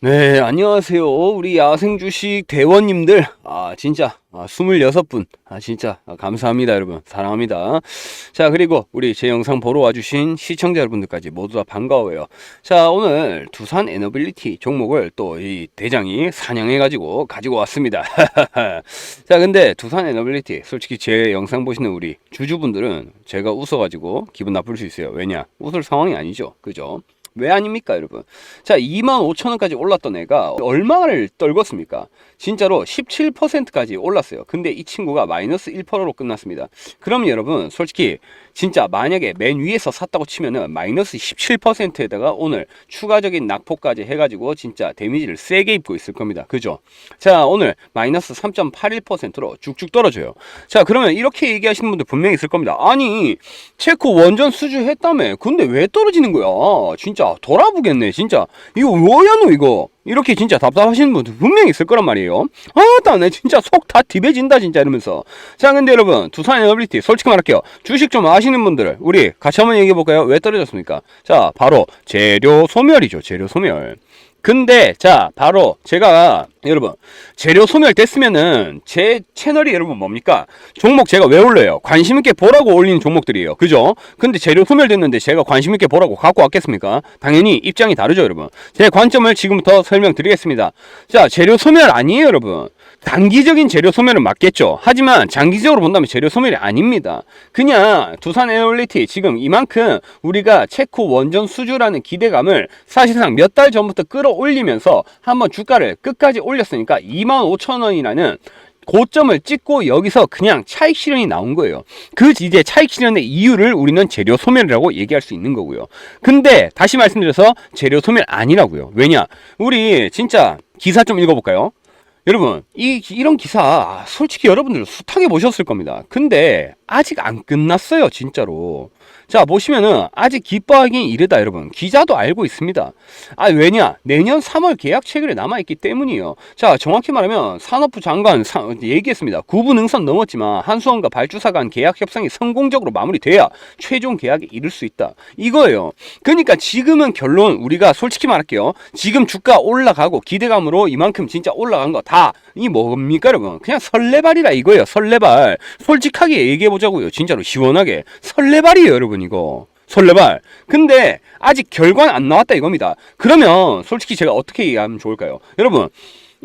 네, 안녕하세요. 우리 야생 주식 대원님들. 아, 진짜. 아, 26분. 아, 진짜. 아, 감사합니다, 여러분. 사랑합니다. 자, 그리고 우리 제 영상 보러 와 주신 시청자 여러분들까지 모두 다 반가워요. 자, 오늘 두산 에너빌리티 종목을 또 이 대장이 사냥해 가지고 가지고 왔습니다. 자, 근데 두산 에너빌리티. 솔직히 제 영상 보시는 우리 주주분들은 제가 웃어 가지고 기분 나쁠 수 있어요. 왜냐? 웃을 상황이 아니죠. 그죠? 왜 아닙니까, 여러분? 자, 25,000원까지 올랐던 애가 얼마를 떨궜습니까? 진짜로 17%까지 올랐어요. 근데 이 친구가 마이너스 1%로 끝났습니다. 그럼 여러분, 솔직히 진짜 만약에 맨 위에서 샀다고 치면은 마이너스 17%에다가 오늘 추가적인 낙폭까지 해가지고 진짜 데미지를 세게 입고 있을 겁니다. 그죠? 자, 오늘 마이너스 3.81%로 쭉쭉 떨어져요. 자, 그러면 이렇게 얘기하시는 분들 분명히 있을 겁니다. 아니, 체코 원전 수주했다며. 근데 왜 떨어지는 거야? 진짜 돌아보겠네, 진짜. 이거 뭐야, 너 이거? 이렇게 진짜 답답하시는 분들 분명히 있을 거란 말이에요. 아, 나내 진짜 속 다 디베진다 진짜 이러면서. 자, 근데 여러분 두산 에너빌리티 솔직히 말할게요. 주식 좀 아시는 분들 우리 같이 한번 얘기해 볼까요? 왜 떨어졌습니까? 자, 바로 재료 소멸이죠. 재료 소멸. 근데 자 바로 제가 여러분 재료 소멸됐으면은 제 채널이 여러분 뭡니까? 종목 제가 왜 올려요. 관심 있게 보라고 올리는 종목들이에요. 그죠? 근데 재료 소멸됐는데 제가 관심 있게 보라고 갖고 왔겠습니까? 당연히 입장이 다르죠 여러분. 제 관점을 지금부터 설명드리겠습니다. 자 재료 소멸 아니에요 여러분. 단기적인 재료 소멸은 맞겠죠. 하지만 장기적으로 본다면 재료 소멸이 아닙니다. 그냥 두산 에너빌리티 지금 이만큼 우리가 체코 원전 수주라는 기대감을 사실상 몇 달 전부터 끌어올리면서 한번 주가를 끝까지 올 렸으니까 25,000원이라는 고점을 찍고 여기서 그냥 차익 실현이 나온 거예요. 그 이제 차익 실현의 이유를 우리는 재료 소멸이라고 얘기할 수 있는 거고요. 근데 다시 말씀드려서 재료 소멸 아니라고요. 왜냐? 우리 진짜 기사 좀 읽어볼까요? 여러분, 이, 이런 기사, 솔직히 여러분들 숱하게 보셨을 겁니다. 근데, 아직 안 끝났어요, 진짜로. 자, 보시면은 아직 기뻐하기 이르다, 여러분. 기자도 알고 있습니다. 아, 왜냐? 내년 3월 계약 체결에 남아있기 때문이에요. 자, 정확히 말하면 산업부 장관 사, 얘기했습니다. 구분 능선 넘었지만 한수원과 발주사 간 계약 협상이 성공적으로 마무리돼야 최종 계약에 이를 수 있다. 이거예요. 그러니까 지금은 결론 우리가 솔직히 말할게요. 지금 주가 올라가고 기대감으로 이만큼 진짜 올라간 거다 이 뭡니까, 여러분? 그냥 설레발이라 이거예요. 설레발. 솔직하게 얘기해 보자고요. 진짜로 시원하게. 설레발이에요, 여러분 이거. 설레발. 근데 아직 결과는 안 나왔다 이겁니다. 그러면 솔직히 제가 어떻게 얘기하면 좋을까요? 여러분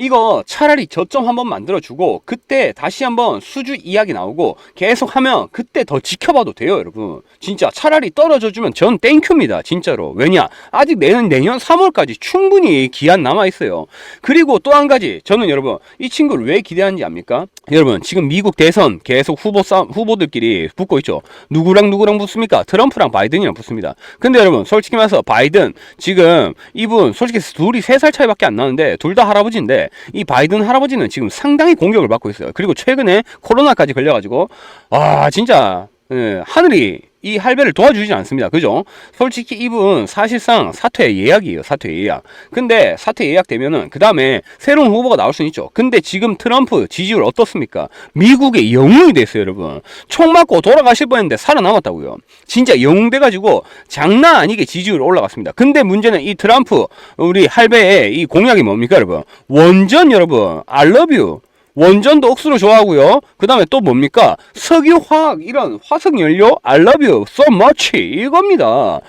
이거 차라리 저점 한번 만들어주고 그때 다시 한번 수주 이야기 나오고 계속 하면 그때 더 지켜봐도 돼요 여러분. 진짜 차라리 떨어져주면 전 땡큐입니다 진짜로. 왜냐? 아직 내년 내년 3월까지 충분히 기한 남아있어요. 그리고 또 한 가지 저는 여러분 이 친구를 왜 기대하는지 압니까? 여러분 지금 미국 대선 계속 후보 싸 후보들끼리 붙고 있죠. 누구랑 누구랑 붙습니까? 트럼프랑 바이든이랑 붙습니다. 근데 여러분 솔직히 말해서 바이든 지금 이분 솔직히 둘이 3살 차이밖에 안 나는데 둘 다 할아버지인데 이 바이든 할아버지는 지금 상당히 공격을 받고 있어요. 그리고 최근에 코로나까지 걸려가지고 와 진짜 예, 하늘이 이 할배를 도와주지 않습니다. 그죠? 솔직히 이분 사실상 사퇴 예약이에요. 사퇴 예약. 근데 사퇴 예약 되면은 그 다음에 새로운 후보가 나올 수는 있죠. 근데 지금 트럼프 지지율 어떻습니까? 미국의 영웅이 됐어요, 여러분. 총 맞고 돌아가실 뻔했는데 살아남았다고요. 진짜 영웅 돼가지고 장난 아니게 지지율 올라갔습니다. 근데 문제는 이 트럼프 우리 할배의 이 공약이 뭡니까, 여러분? 원전 여러분, I love you. 원전도 억수로 좋아하고요. 그 다음에 또 뭡니까? 석유화학 이런 화석연료 I love you so much 이겁니다.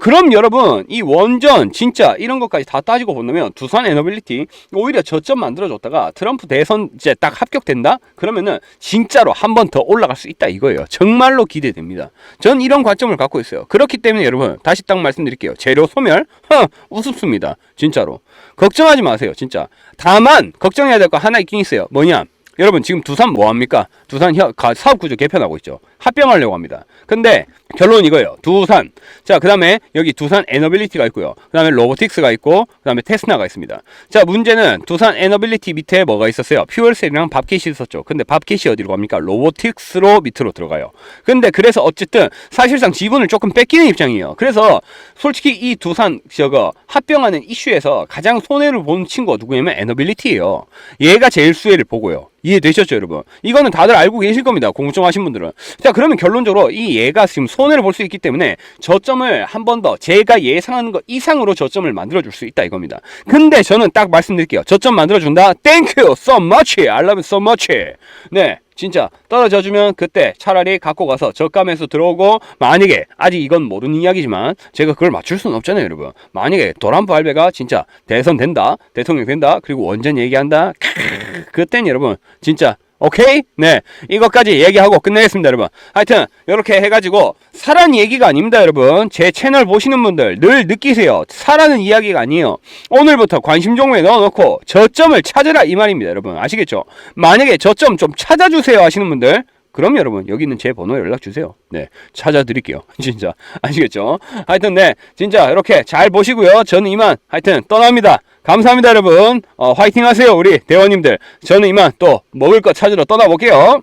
그럼 여러분 이 원전 진짜 이런 것까지 다 따지고 본다면 두산 에너빌리티 오히려 저점 만들어줬다가 트럼프 대선 이제 딱 합격된다? 그러면은 진짜로 한 번 더 올라갈 수 있다 이거예요. 정말로 기대됩니다. 전 이런 관점을 갖고 있어요. 그렇기 때문에 여러분 다시 딱 말씀드릴게요. 재료 소멸? 허, 우습습니다. 진짜로. 걱정하지 마세요. 진짜. 다만 걱정해야 될 거 하나 있긴 있어요. 뭐냐? 여러분 지금 두산 뭐합니까? 두산 사업구조 개편하고 있죠. 합병하려고 합니다. 근데 결론은 이거예요. 두산. 자, 그 다음에 여기 두산 에너빌리티가 있고요. 그 다음에 로보틱스가 있고, 그 다음에 테스나가 있습니다. 자, 문제는 두산 에너빌리티 밑에 뭐가 있었어요? 퓨얼셀이랑 밥켓이 있었죠. 근데 밥켓이 어디로 갑니까? 로보틱스로 밑으로 들어가요. 근데 그래서 어쨌든 사실상 지분을 조금 뺏기는 입장이에요. 그래서 솔직히 이 두산 저거 합병하는 이슈에서 가장 손해를 보는 친구가 누구냐면 에너빌리티예요. 얘가 제일 수혜를 보고요. 이해되셨죠, 여러분? 이거는 다들 알고 계실 겁니다. 공정하신 분들은. 자, 그러면 결론적으로 이 얘가 지금 손해를 볼 수 있기 때문에 저점을 한 번 더 제가 예상하는 것 이상으로 저점을 만들어 줄 수 있다 이겁니다. 근데 저는 딱 말씀드릴게요. 저점 만들어 준다. Thank you so much. I love you so much. 네. 진짜 떨어져 주면 그때 차라리 갖고 가서 저가에서 들어오고 만약에 아직 이건 모르는 이야기지만 제가 그걸 맞출 수는 없잖아요 여러분. 만약에 도란프 할배가 진짜 대선 된다 대통령 된다 그리고 원전 얘기한다 그땐 여러분 진짜 오케이? 네. 이것까지 얘기하고 끝내겠습니다, 여러분. 하여튼, 이렇게 해가지고, 사랑 얘기가 아닙니다, 여러분. 제 채널 보시는 분들 늘 느끼세요. 사라는 이야기가 아니에요. 오늘부터 관심 종목에 넣어놓고, 저점을 찾으라, 이 말입니다, 여러분. 아시겠죠? 만약에 저점 좀 찾아주세요 하시는 분들, 그럼 여러분 여기 있는 제 번호에 연락 주세요. 네, 찾아드릴게요. 진짜 아시겠죠? 하여튼 네, 진짜 이렇게 잘 보시고요. 저는 이만 하여튼 떠납니다. 감사합니다, 여러분. 어, 화이팅 하세요, 우리 대원님들. 저는 이만 또 먹을 거 찾으러 떠나볼게요.